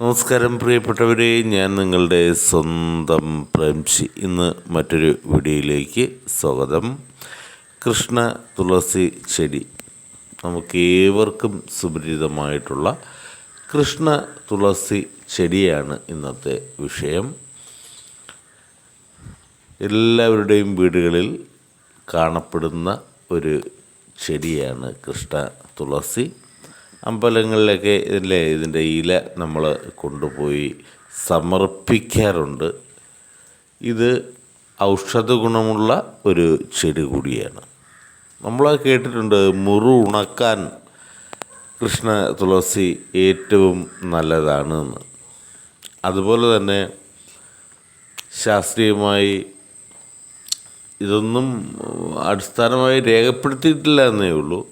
നമസ്കാരം പ്രിയപ്പെട്ടവരെ. ഞാൻ നിങ്ങളുടെ സ്വന്തം പ്രംശി ഇന്ന് മറ്റൊരു വീഡിയോയിലേക്ക് സ്വാഗതം. കൃഷ്ണ തുളസി ചെടി. നമുക്ക് ഏവർക്കും സുപരിചിതമായിട്ടുള്ള കൃഷ്ണ തുളസി ചെടിയാണ് ഇന്നത്തെ വിഷയം. എല്ലാവരുടെയും വീടുകളിൽ കാണപ്പെടുന്ന ഒരു ചെടിയാണ് കൃഷ്ണ തുളസി. അമ്പലങ്ങളിലൊക്കെ ഇതിലെ ഇതിന്റെ ഇല നമ്മൾ കൊണ്ടുപോയി സമർപ്പിക്കാറുണ്ട്. ഇത് ഔഷധ ഗുണമുള്ള ഒരു ചെടി കൂടിയാണ്. നമ്മൾ കേട്ടിട്ടുണ്ട് മുറു ഉണക്കാൻ കൃഷ്ണ തുളസി ഏറ്റവും നല്ലതാണ് എന്ന് അതുപോലെ തന്നെ ശാസ്ത്രീയമായി ഇതൊന്നും അടിസ്ഥാനമായി രേഖപ്പെടുത്തിയിട്ടില്ല എന്നേ ഉള്ളൂ.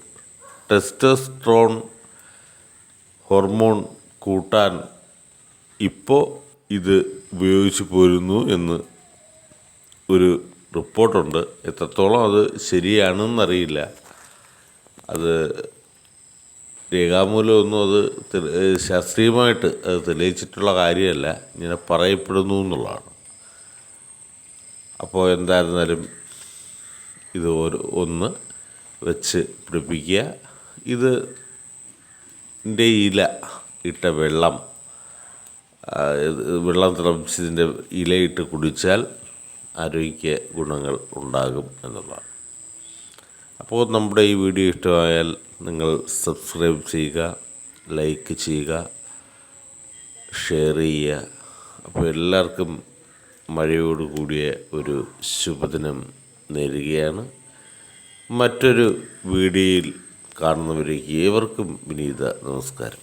ടെസ്റ്റോസ്ട്രോൺ ഹോർമോൺ കൂട്ടാൻ ഇപ്പോൾ ഇത് ഉപയോഗിച്ച് പോരുന്നു എന്ന് ഒരു റിപ്പോർട്ടുണ്ട്. എത്രത്തോളം അത് ശരിയാണെന്നറിയില്ല. അത് രേഖാമൂലമൊന്നും അത് ശാസ്ത്രീയമായിട്ട് അത് തെളിയിച്ചിട്ടുള്ള കാര്യമല്ല. ഇങ്ങനെ പറയപ്പെടുന്നു എന്നുള്ളതാണ്. അപ്പോൾ എന്തായിരുന്നാലും ഇത് ഒരു ഒന്ന് വെച്ച് പിടിപ്പിക്കുക. ഇത് ഇല ഇട്ട വെള്ളം വെള്ളം തിളപ്പിച്ചതിന്റെ ഇലയിട്ട് കുടിച്ചാൽ ആരോഗ്യ ഗുണങ്ങൾ ഉണ്ടാകും എന്നുള്ളതാണ്. അപ്പോൾ നമ്മുടെ ഈ വീഡിയോ ഇഷ്ടമായാൽ നിങ്ങൾ സബ്സ്ക്രൈബ് ചെയ്യുക ലൈക്ക് ചെയ്യുക ഷെയർ ചെയ്യുക. അപ്പോൾ എല്ലാവർക്കും മഴയോട് കൂടിയ ഒരു ശുഭദിനം നേരുകയാണ്. മറ്റൊരു വീഡിയോയിൽ കാണുന്നവരേക്ക് ഏവർക്കും വിനീത നമസ്കാരം.